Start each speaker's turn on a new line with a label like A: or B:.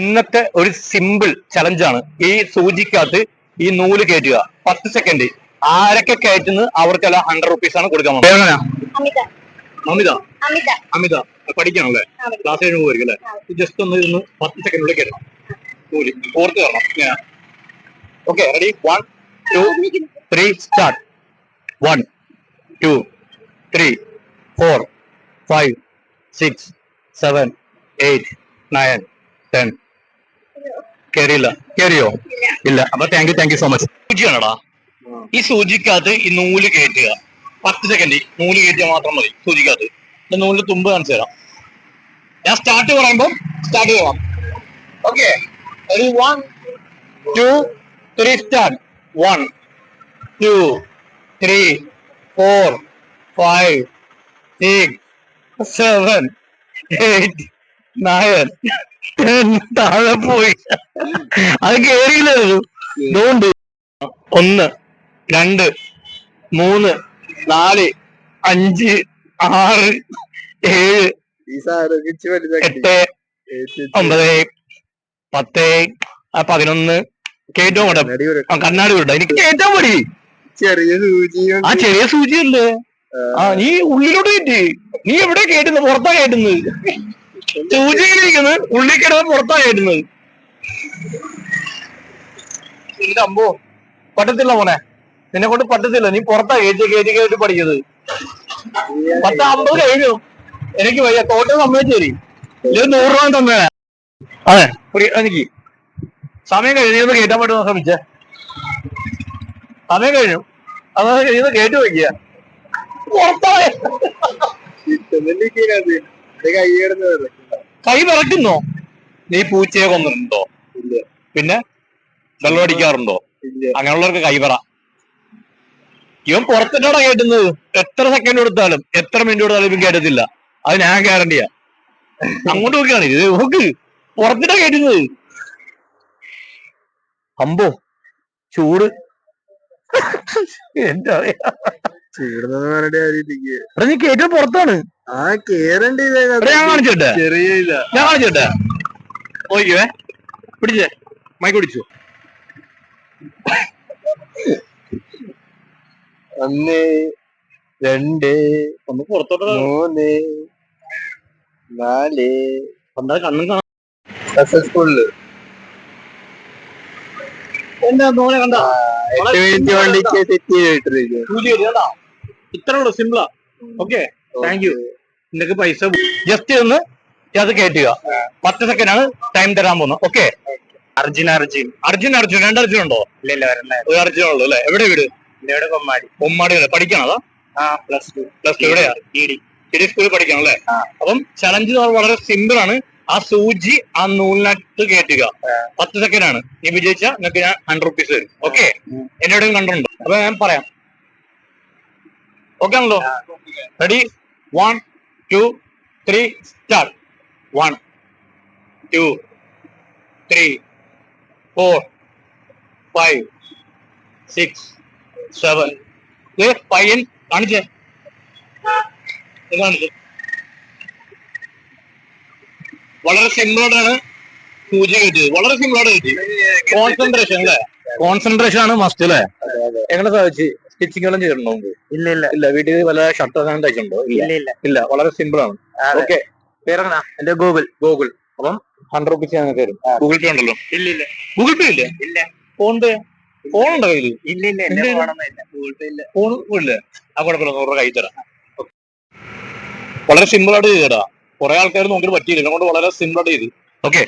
A: ഇന്നത്തെ ഒരു സിമ്പിൾ ചലഞ്ചാണ് ഈ സൂചിക്കകത്ത് ഈ നൂല് കയറ്റുക പത്ത് സെക്കൻഡ് ആരൊക്കെ കയറ്റുന്നത് അവർക്ക് അവർക്കല്ല ഹൺഡ്രഡ് റുപ്പീസ് ആണ് കൊടുക്കാൻ പോകുന്നത് അമിത അമിത പഠിക്കാണല്ലേ ക്ലാസ് കഴിഞ്ഞു പോയിരിക്കും അല്ലേ ജസ്റ്റ് ഒന്ന് ഇരുന്ന് പത്ത് സെക്കൻഡിനുള്ളിൽ കയറ്റണം നൂല് ഓർത്ത് തരണം okay ready one two three start one two three four five six seven eight nine ten കേറിയില്ല കേറിയോ ഇല്ല അപ്പൊ thank you thank you so much സൂചിയാണടാ ഈ സൂചിക്കകത്ത് ഈ നൂല് കയറ്റുക പത്ത് സെക്കൻഡ് നൂല് കയറ്റിയാൽ മാത്രം മതി സൂചിക്കകത്ത് എന്റെ നൂലിന് തുമ്പ് കാണിച്ചു തരാം ഞാൻ സ്റ്റാർട്ട് പറയുമ്പോ സ്റ്റാർട്ട് ചെയ്യാം okay one two three start one two three four five six seven eight nine താഴെ പോയി അത് കേറിയില്ലായിരുന്നു ഒന്ന് രണ്ട് മൂന്ന് നാല് അഞ്ച് ആറ് ഏഴ്
B: എട്ട്
A: ഒമ്പത് പത്ത് പതിനൊന്ന് കേറ്റവും കൂടെ കണ്ണാടി വിടാ എനിക്ക് കേറ്റാൻ പടി
B: ചെറിയ സൂചി
A: ആ ചെറിയ സൂചിയല്ലേ ആ നീ ഉള്ളിലോട്ട് കയറ്റി നീ എവിടെ കേട്ടുന്നത് പുറത്താ കേട്ടുന്നത് സൂചിയിലിരിക്കുന്നത് ഉള്ളിൽ കിടന്ന് പുറത്തായിരുന്നത് അമ്പോ പറ്റത്തില്ല മോനെ നിന്നെ കൊണ്ട് പറ്റത്തില്ല നീ പുറത്താ കയറ്റി കയറ്റി കയറ്റി പഠിക്കത് പത്ത് അമ്പത് കഴിഞ്ഞു എനിക്ക് വയ്യ തോട്ട സമ്മതിച്ചു തരി നൂറ് രൂപ തന്നെ അതെ എനിക്ക് സമയം കഴിഞ്ഞു കഴിഞ്ഞത് കയറ്റാൻ പറ്റുമെന്ന് ശ്രമിച്ച സമയം കഴിഞ്ഞു അതാണ് കഴിയുന്നത് കേട്ടു വയ്ക്കുക പുറത്തായ
B: കൈ
A: വിറക്കുന്നോ നീ പൂച്ചയെ കൊന്നിട്ടുണ്ടോ പിന്നെ അടിക്കാറുണ്ടോ അങ്ങനെയുള്ളവർക്ക് കൈവറ ഇവൻ പുറത്തിട്ടാണ് കേട്ടുന്നത് എത്ര സെക്കൻഡ് കൊടുത്താലും എത്ര മിനിറ്റ് കൊടുത്താലും ഇവൻ കേട്ടത്തില്ല അത് ഞാൻ ഗ്യാരണ്ടിയാ അങ്ങോട്ട് നോക്കിയാണ് ഇത് നോക്ക് പുറത്തിട്ടാ കേട്ടുന്നത് അമ്പോ ചൂട് എന്താ പറയാ
B: ചീടുന്ന പുറത്താണ് ആ കേറണ്ട ഞാൻ കാണിച്ചോട്ടെ ചെറിയ
A: ഞാൻ പിടിച്ചേ മൈക്ക് പിടിച്ചു
B: ഒന്ന് രണ്ട് ഒന്ന് പുറത്തോട്ട് മൂന്ന് നാല്
A: എന്താ കണ്ണും കാണാം
B: സക്സസ്ഫുള്ള്
A: എന്താ നോനെ കണ്ട
B: എട്ട് മിനിറ്റ് വണ്ടിക്ക് സെറ്റ് ചെയ്തിട്ടിരിക്കും
A: ഇത്രേ ഉള്ളൂ സിമ്പിളാ ഓക്കെ താങ്ക് യു നിനക്ക് പൈസ ജസ്റ്റ് ഒന്ന് അത് കേട്ടുക പത്ത് സെക്കൻഡ് ആണ് ടൈം തരാൻ പോകുന്നത് ഓക്കെ
B: അർജുൻ അർജുൻ
A: അർജുൻ അർജുൻ രണ്ട് അർജുൻ ഉണ്ടോ ഇല്ല ഇല്ല ഒരു അർജുൻ ഉള്ളൂ അല്ലെ എവിടെ വീട്
B: എന്റെ ഇവിടെ കൊമ്മാടി
A: കൊമ്മാടി അല്ലേ പഠിക്കണോ
B: ആ പ്ലസ് ടു
A: പ്ലസ് ടു എവിടെയാ ഇഡി സ്കൂളിൽ പഠിക്കണം അല്ലേ അപ്പം ചലഞ്ച് വളരെ സിമ്പിൾ ആണ് ആ സൂചി ആ നൂലിനകത്ത് കേട്ടുക പത്ത് സെക്കൻഡ് ആണ് നീ വിജയിച്ചാൽ നിനക്ക് ഞാൻ ഹൺഡ്രഡ് റുപ്പീസ് തരും ഓക്കെ എന്നെ എവിടെയും കണ്ടിട്ടുണ്ടോ അപ്പൊ ഞാൻ പറയാം ഓക്കെ ആണല്ലോ ready one two three start one two three four five six seven ഇത് പയ്യൻ കാണിച്ചേ കാണിച്ചേ വളരെ സിമ്പിളോടാണ് സൂചന കിട്ടിയത് വളരെ സിമ്പിളോട് കിട്ടി കോൺസെൻട്രേഷൻ അല്ലേ കോൺസെൻട്രേഷൻ ആണ് മസ്റ്റ് അല്ലേ എങ്ങനെ സാധിച്ചു സ്റ്റിച്ചിങ് എല്ലാം ചെയ്തിട്ടുണ്ടോ ഇല്ല ഇല്ല ഇല്ല വീട്ടിൽ വല്ല ഷർട്ട് അങ്ങനെ തയ്ച്ചിട്ടുണ്ടോ ഇല്ല ഇല്ല ഇല്ല വളരെ സിമ്പിൾ ആണ് ഓക്കെ
B: പേരെന്നാ എന്റെ ഗൂഗിൾ
A: ഗൂഗിൾ അപ്പം ഹൺഡ്രഡ് റുപ്പീസ് ഞാൻ തരും ഗൂഗിൾ പേ ഉണ്ടല്ലോ ഇല്ല ഇല്ല ഗൂഗിൾ പേ ഇല്ലേ ഇല്ല ഫോൺ പേ ഫോൺ ഉണ്ടോ ഇല്ല
B: ഇല്ല ഇല്ല
A: ഫോൺ ഇല്ല ആ കുഴപ്പമില്ല നൂറ് കൈ തരാം വളരെ സിമ്പിൾ ആയിട്ട് ചെയ്തടാ കുറെ ആൾക്കാർ നോക്കിയിട്ട് പറ്റിയില്ല കൊണ്ട് വളരെ സിമ്പിൾ ആയിട്ട് ചെയ്തു